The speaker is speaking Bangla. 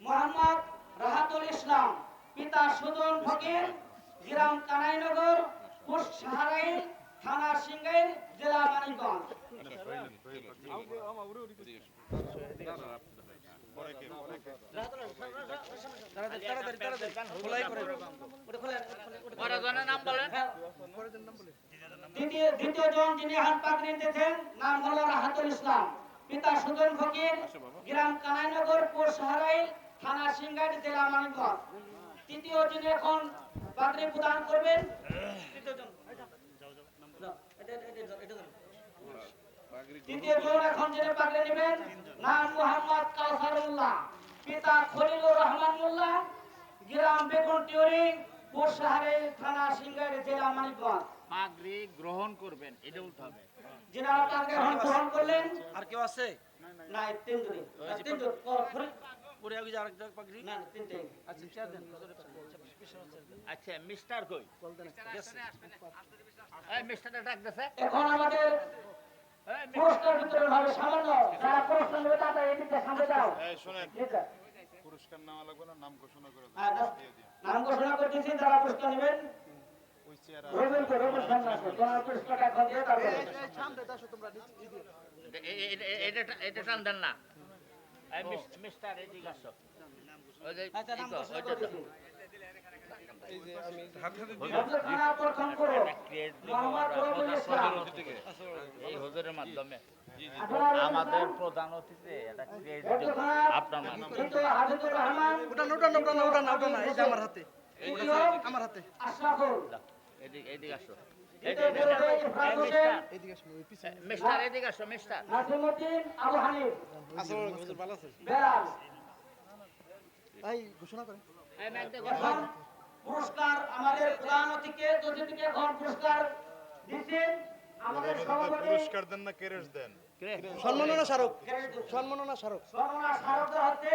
মোহাম্মদ রাহাতুল ইসলাম পিতা সুদন ফকির গ্রাম কানাইনগর পোস্ট সাহারাইল থানা সিংগাইল জেলা মানিকগঞ্জ দ্বিতীয় জন যিনি হাত পাগড়ি নিতেছেন নাম হলো রাহাতুল ইসলাম পিতা সুদন ফকির গ্রাম কানাইনগর পোস্ট সাহারাইল থানা সিংগাইল জেলা মানিকগঞ্জ তৃতীয় যিনি এখন পাগড়ি প্রদান করবেন তৃতীয় জন এখন যিনি পাগড়ি নেবেন। নাম মোহাম্মদ কাউসারুল্লাহ পিতা খলিলুর রহমান মোল্লা গ্রাম বেগুন টিউরি পোশাহারে থানা সিংগাইর জেলা মানিকগঞ্জ। পাগড়ি গ্রহণ করবেন এটা বলতে হবে। যিনারা তাকে গ্রহণ করলেন আর কেউ আছে? না এই তিনজনই তিনজন পরে আগে যে আরেকটা পাগড়ি? না না, আচ্ছা চেয়ার দেন আচ্ছা মিস্টার কই? এই মিস্টারটা ডাক দেছে এখন আমাদের পুরস্কার বিতরণ হবে সামান্য যারা নেবে তারা এদিকে সামনে দাও এই শোনেন পুরস্কার নেওয়া লাগবে না নাম ঘোষণা করে হ্যাঁ, দাও। নাম ঘোষণা করতেছি যারা পুরস্কার নেবেন। ওই চেয়ার রবিন কো রবিন সামনে আসো তোমার পুরস্কারটা এখন দিয়ে তারপরে এ- এ- এ- এটা এটা টান দেন না। এই মিস- মিস্টার এদিকে আসো। ওই যে আচ্ছা নাম এই তো, ঘোষণা ওইটা তো। করতেছি ভদ্র প্রথম করো মোহাম্মদ রবিউল ইসলাম এই হুজুরের মাধ্যমে। আমাদের প্রধান অতিথি এটা ক্রিয়েট আপনার রহমান। ওটা ওটা ওটা ওটা ওটা না এই যে আমার হাতে। আমার হাতে। এদিকে এদিকে আসো। মিস্টার এদিকে আসো মিস্টার নাসিমউদ্দিন আবু হানিফ। আসলে হুজুর ভালো আছে ভাই ঘোষণা করেন। পুরস্কার আমাদের প্রধান অতিথিকে অতিথিকে এখন পুরস্কার দিচ্ছেন। পুরস্কার দেন না কেরেস দেন? সম্মাননা স্মারক। সম্মাননা স্মারক। সম্মাননা স্মারক হচ্ছে